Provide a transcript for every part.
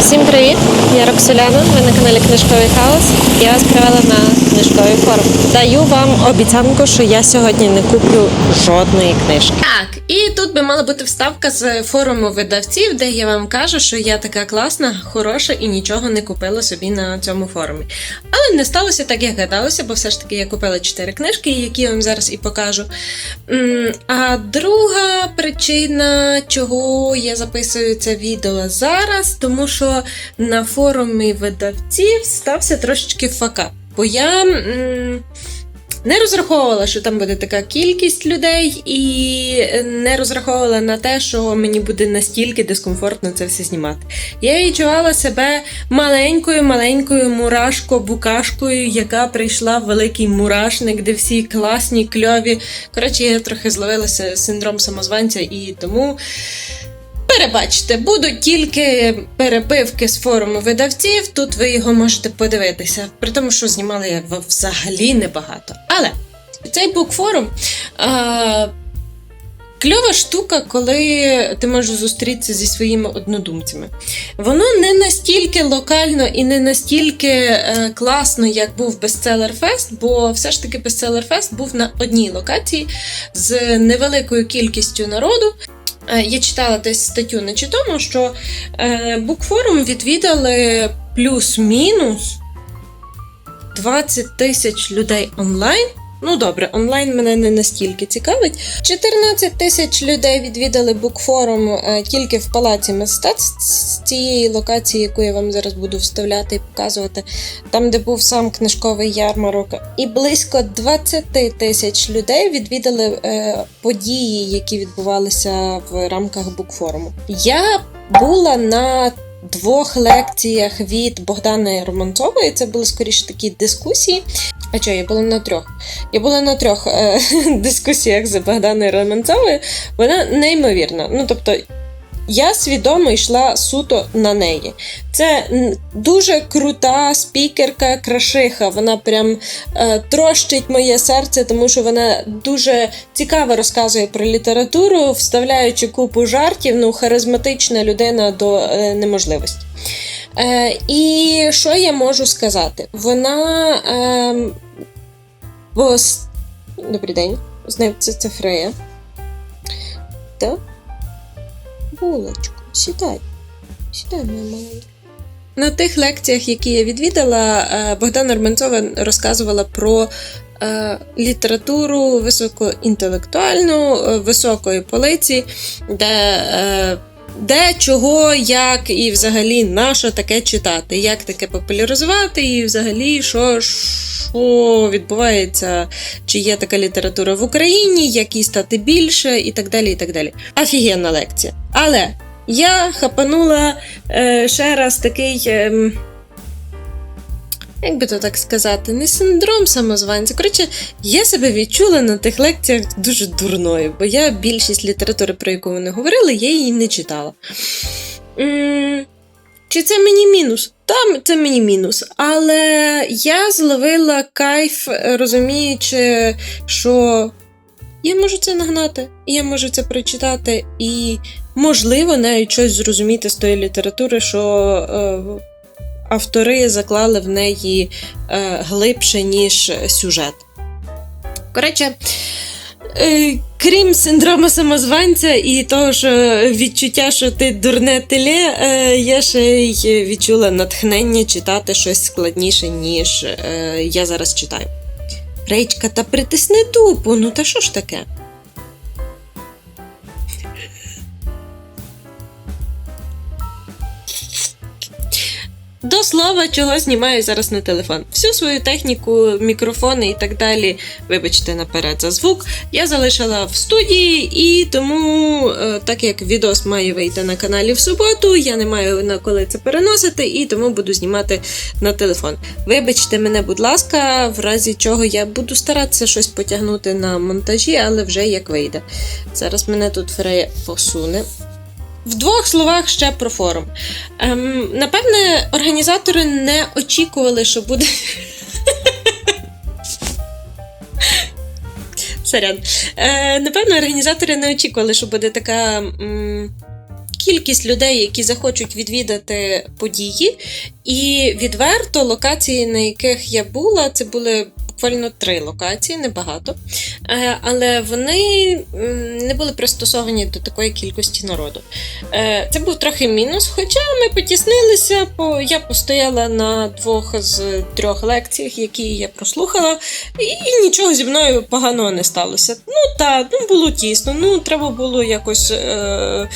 Всім привіт! Я Роксоляна, ви на каналі Книжковий Хаос. Я вас привела на книжковий форум. Даю вам обіцянку, що я сьогодні не куплю жодної книжки. Так, і тут би мала бути вставка з форуму видавців, де я вам кажу, що я така класна, хороша і нічого не купила собі на цьому форумі. Але не сталося так, як гадалося, бо все ж таки я купила чотири книжки, які я вам зараз і покажу. А друга причина, чого я записую це відео зараз, тому що на форумі видавців стався трошечки факап. Бо я м, не розраховувала, що там буде така кількість людей, і не розраховувала на те, що мені буде настільки дискомфортно це все знімати. Я відчувала себе маленькою, маленькою мурашко-букашкою, яка прийшла в великий мурашник, де всі класні, кльові. Коротше, я трохи зловилася синдром самозванця і тому. Перебачте, будуть тільки перепивки з форуму видавців. Тут ви його можете подивитися. При тому, що знімали я взагалі небагато. Але цей букфорум. А, Кльова штука, коли ти можеш зустрітися зі своїми однодумцями. Воно не настільки локально і не настільки е, класно, як був Fest, бо все ж таки Fest був на одній локації з невеликою кількістю народу. Е, Я читала десь статтю на чи тому, що е, букфорум відвідали плюс-мінус 20 тисяч людей онлайн. Ну добре, онлайн мене не настільки цікавить. 14 тисяч людей відвідали букфорум е, тільки в палаці мистецтв з цієї локації, яку я вам зараз буду вставляти і показувати, там, де був сам книжковий ярмарок. І близько 20 тисяч людей відвідали е, події, які відбувалися в рамках букфоруму. Я була на двох лекціях від Богдани Романцової. Це були скоріше такі дискусії. А що, я була на трьох? Я була на трьох е, дискусіях з Богданою Романцовою. Вона неймовірна. Ну, тобто, я свідомо йшла суто на неї. Це дуже крута спікерка, крашиха. Вона прям е, трощить моє серце, тому що вона дуже цікаво розказує про літературу, вставляючи купу жартів. Ну, харизматична людина до е, неможливості. Е, і що я можу сказати? Вона. Е, бо... Добрий день. Знаю, це, це Фрея. Булочку, сідай. Сідай, моя маленька. На тих лекціях, які я відвідала, е, Богдана Арменцова розказувала про е, літературу високоінтелектуальну, е, високої полиці, де, де чого, як і взагалі на таке читати, як таке популяризувати, і взагалі що, що відбувається, чи є така література в Україні, як їй стати більше, і так далі. і так далі. Офігенна лекція. Але я хапанула е, ще раз такий. ем, як би то так сказати, не синдром самозванця. Коротше, я себе відчула на тих лекціях дуже дурною, бо я більшість літератури, про яку вони говорили, я її не читала. Чи це мені мінус? Там це мені мінус. Але я зловила кайф, розуміючи, що я можу це нагнати, я можу це прочитати, і, можливо, навіть щось зрозуміти з тої літератури, що е, автори заклали в неї е, глибше, ніж сюжет. Коротше, е, крім синдрому самозванця і того, що відчуття, що ти дурне теле, е, я ще й відчула натхнення читати щось складніше, ніж е, я зараз читаю. Рейчка, та притисни дупу, ну та що ж таке? До слова, чого знімаю зараз на телефон. Всю свою техніку, мікрофони і так далі, вибачте наперед за звук, я залишила в студії, і тому, е, так як відос має вийти на каналі в суботу, я не маю на коли це переносити, і тому буду знімати на телефон. Вибачте мене, будь ласка, в разі чого я буду старатися щось потягнути на монтажі, але вже як вийде. Зараз мене тут Фрея посуне. В двох словах ще про форум. Ем, напевне, організатори не очікували, що буде. Сорян. Е, напевно, організатори не очікували, що буде така м, кількість людей, які захочуть відвідати події. І відверто локації, на яких я була, це були буквально три локації, небагато. Е, Але вони не були пристосовані до такої кількості народу. Е, Це був трохи мінус, хоча ми потіснилися, бо я постояла на двох з трьох лекціях, які я прослухала, і нічого зі мною поганого не сталося. Ну так, ну було тісно, ну треба було якось. Е,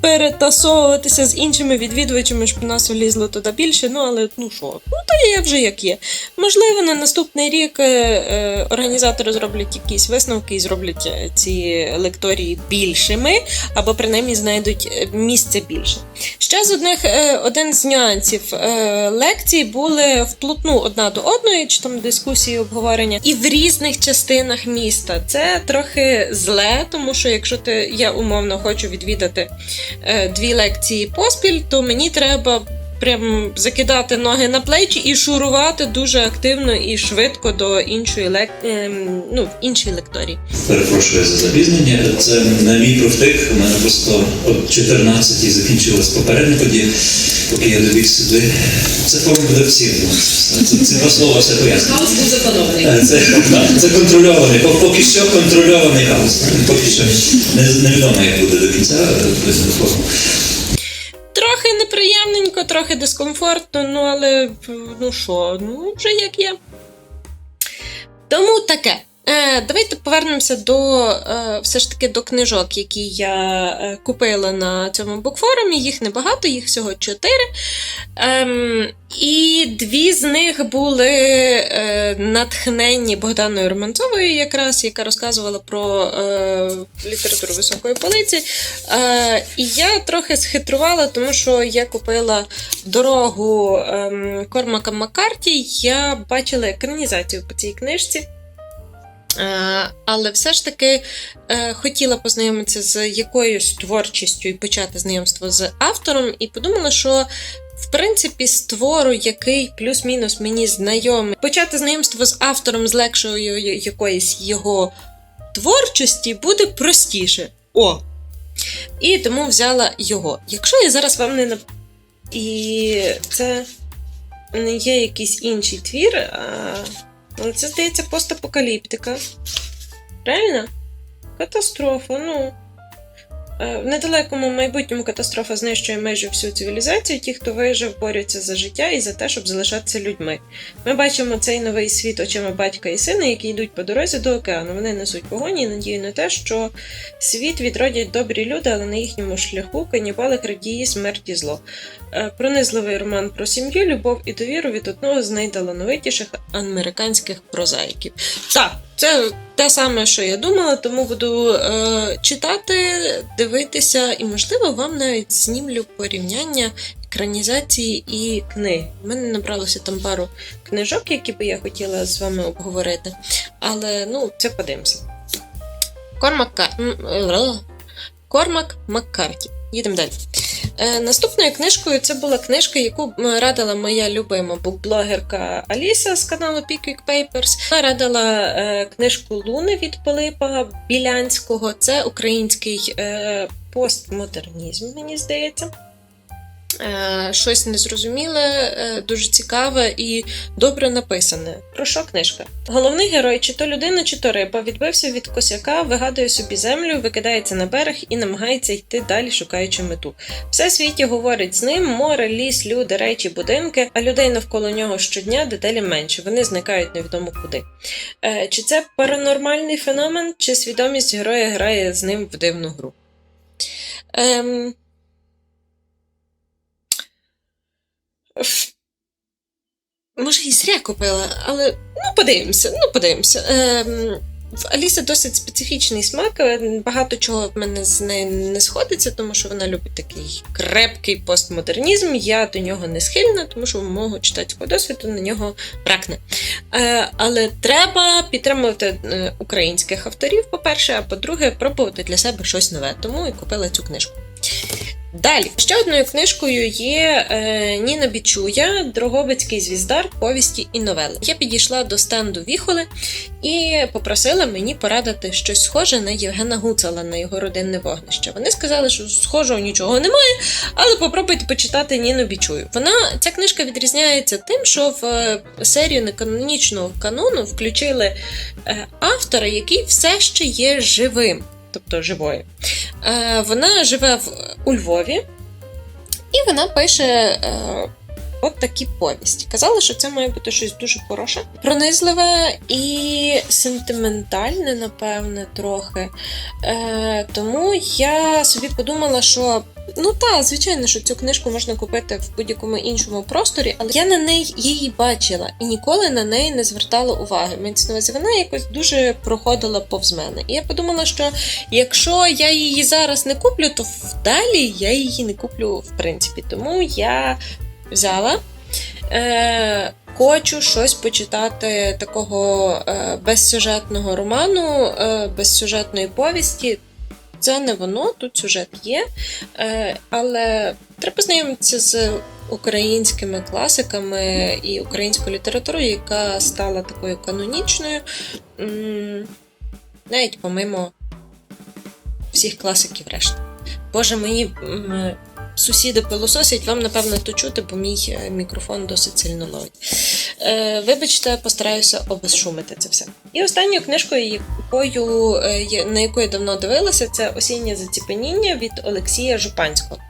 Перетасовуватися з іншими відвідувачами, щоб нас влізло туди більше. Ну але ну що, ну то є вже як є. Можливо, на наступний рік е, е, організатори зроблять якісь висновки і зроблять е, ці лекторії більшими, або принаймні знайдуть е, місце більше. Ще з одних е, один з нюансів е, лекцій були вплотну одна до одної, чи там дискусії, обговорення, і в різних частинах міста. Це трохи зле, тому що якщо ти я умовно хочу відвідати дві лекції поспіль, то мені треба. Прям закидати ноги на плечі і шурувати дуже активно і швидко до іншої лек... ем, ну, в іншій лекторії. Перепрошую за запізнення. Це на мій провтик. У мене просто о 14 закінчилась попередня подія, поки я добіг сюди. Це буде всім. Це, це два слова все пояснює. Хаос був запланований. Е, Це, це контрольований, поки що контрольований хаос. Поки що не, невідомо, як буде до кінця е, неприємненько, трохи дискомфортно, ну але ну що, ну вже як є. Тому таке. Е, давайте повернемося до е, все ж таки до книжок, які я е, купила на цьому букфорумі. Їх небагато, їх всього чотири. Ем, і дві з них були натхненні Богданою Романцовою, якраз, яка розказувала про літературу високої полиці. І я трохи схитрувала, тому що я купила дорогу ем, Кормака Маккарті. Я бачила екранізацію по цій книжці. Е, Але все ж таки е, хотіла познайомитися з якоюсь творчістю і почати знайомство з автором, і подумала, що в принципі з твору, який плюс-мінус мені знайомий, почати знайомство з автором з легшою якоїсь його творчості буде простіше. О! І тому взяла його. Якщо я зараз вам не нап... І це не є якийсь інший твір, а але це здається постапокаліптика. Правильно? Катастрофа, ну. Е, В недалекому майбутньому катастрофа знищує майже всю цивілізацію. Ті, хто вижив, борються за життя і за те, щоб залишатися людьми. Ми бачимо цей новий світ очима батька і сина, які йдуть по дорозі до океану. Вони несуть погоні і надію на те, що світ відродять добрі люди, але на їхньому шляху канібали, крадії, смерть і зло. Е, Пронизливий роман про сім'ю, любов і довіру від одного з найдалановитіших американських прозаїків. Так, це те саме, що я думала, тому буду е, читати, дивитися, і, можливо, вам навіть знімлю порівняння екранізації і книги. У мене набралося там пару книжок, які би я хотіла з вами обговорити. Але ну, це подивимося. Кормак, е, Кормак Маккарті. Їдемо далі. Е, наступною книжкою це була книжка, яку радила моя любима букблогерка Аліса з каналу Pickwick Papers. Вона радила е, книжку Луни від Пилипа Білянського. Це український е, постмодернізм, мені здається. Е, щось незрозуміле, е, дуже цікаве і добре написане. Про що книжка? Головний герой, чи то людина, чи то риба, відбився від косяка, вигадує собі землю, викидається на берег і намагається йти далі, шукаючи мету. Все світі говорить з ним: море, ліс, люди, речі, будинки, а людей навколо нього щодня деталі менше. Вони зникають невідомо куди. Е, чи це паранормальний феномен, чи свідомість героя грає з ним в дивну гру? Ем... Може, і зря купила, але ну подивимося, ну подивимося. Ем, в Аліси досить специфічний смак. Багато чого в мене з нею не сходиться, тому що вона любить такий крепкий постмодернізм. Я до нього не схильна, тому що мого читацького досвіду на нього бракне. Е, але треба підтримувати е, українських авторів, по-перше, а по-друге, пробувати для себе щось нове. Тому і купила цю книжку. Далі, ще одною книжкою є е, Ніна Бічуя, Дрогобицький звіздар, повісті і новели. Я підійшла до стенду Віхоли і попросила мені порадити щось схоже на Євгена Гуцала на його родинне вогнище. Вони сказали, що схожого нічого немає, але попробуйте почитати Ніну Бічую. Вона ця книжка відрізняється тим, що в е, серію неканонічного канону включили е, автора, який все ще є живим, тобто живої. Е, Вона живе в, у Львові, і вона пише. Е, От такі повісті. Казала, що це має бути щось дуже хороше, пронизливе і сентиментальне, напевне, трохи. Е, тому я собі подумала, що ну так, звичайно, що цю книжку можна купити в будь-якому іншому просторі, але я на неї її бачила і ніколи на неї не звертала уваги. Мається увазі, вона якось дуже проходила повз мене. І я подумала, що якщо я її зараз не куплю, то вдалі я її не куплю в принципі. Тому я взяла. Е, Хочу щось почитати такого е, безсюжетного роману, е, безсюжетної повісті. Це не воно, тут сюжет є. Е, але треба знайомитися з українськими класиками і українською літературою, яка стала такою канонічною. Навіть помимо всіх класиків решти. Боже, мої м, сусіди пилососять, вам, напевно, то чути, бо мій е, мікрофон досить сильно ловить. Е, вибачте, постараюся обезшумити це все. І останньою книжкою, якою, е, на яку я давно дивилася, це Осіннє заціпеніння від Олексія Жупанського.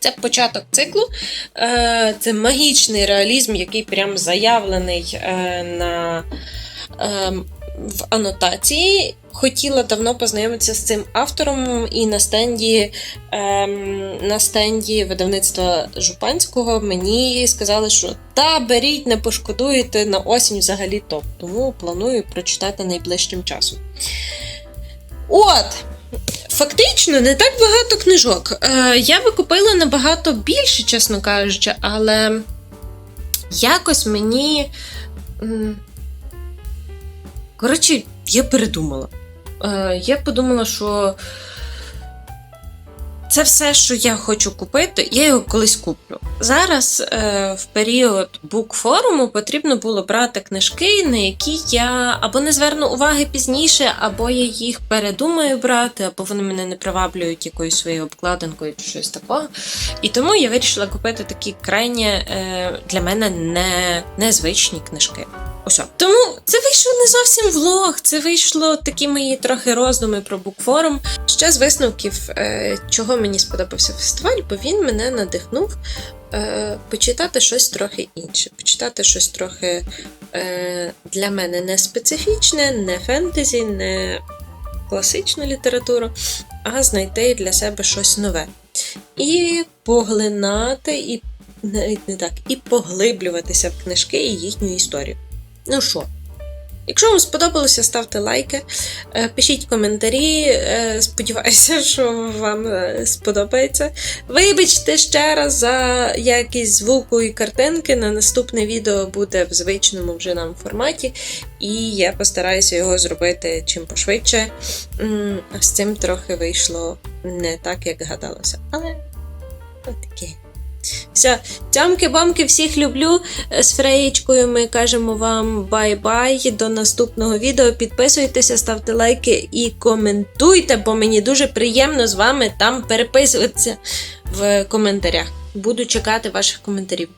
Це початок циклу, е, це магічний реалізм, який прям заявлений на, е, в анотації. Хотіла давно познайомитися з цим автором, і на стенді, ем, на стенді видавництва Жупанського мені сказали, що та беріть, не пошкодуєте на осінь взагалі топ. Тому планую прочитати найближчим часом. От! Фактично, не так багато книжок. Е, я би купила набагато більше, чесно кажучи, але якось мені. Коротше, я передумала. Е, я подумала, що це все, що я хочу купити, я його колись куплю. Зараз, е, в період букфоруму, потрібно було брати книжки, на які я або не зверну уваги пізніше, або я їх передумаю брати, або вони мене не приваблюють якоюсь своєю обкладинкою чи щось такого. І тому я вирішила купити такі крайні е, для мене не, незвичні книжки. Ось. Тому це вийшло не зовсім влог, це вийшло такі мої трохи роздуми про букфорум. Ще з висновків, е, чого мені сподобався фестиваль, бо він мене надихнув е, почитати щось трохи інше, почитати щось трохи е, для мене не специфічне, не фентезі, не класичну літературу, а знайти для себе щось нове. І поглинати, і навіть не так, і поглиблюватися в книжки і їхню історію. Ну що? Якщо вам сподобалося, ставте лайки, е, пишіть коментарі. е, Сподіваюся, що вам е, сподобається. Вибачте ще раз за якість звуку і картинки. На наступне відео буде в звичному вже нам форматі, і я постараюся його зробити чим пошвидше. З цим трохи вийшло не так, як гадалося. Але таке. Все, тямки-бамки, всіх люблю. З Фреєчкою ми кажемо вам бай-бай. До наступного відео. Підписуйтеся, ставте лайки і коментуйте, бо мені дуже приємно з вами там переписуватися в коментарях. Буду чекати ваших коментарів.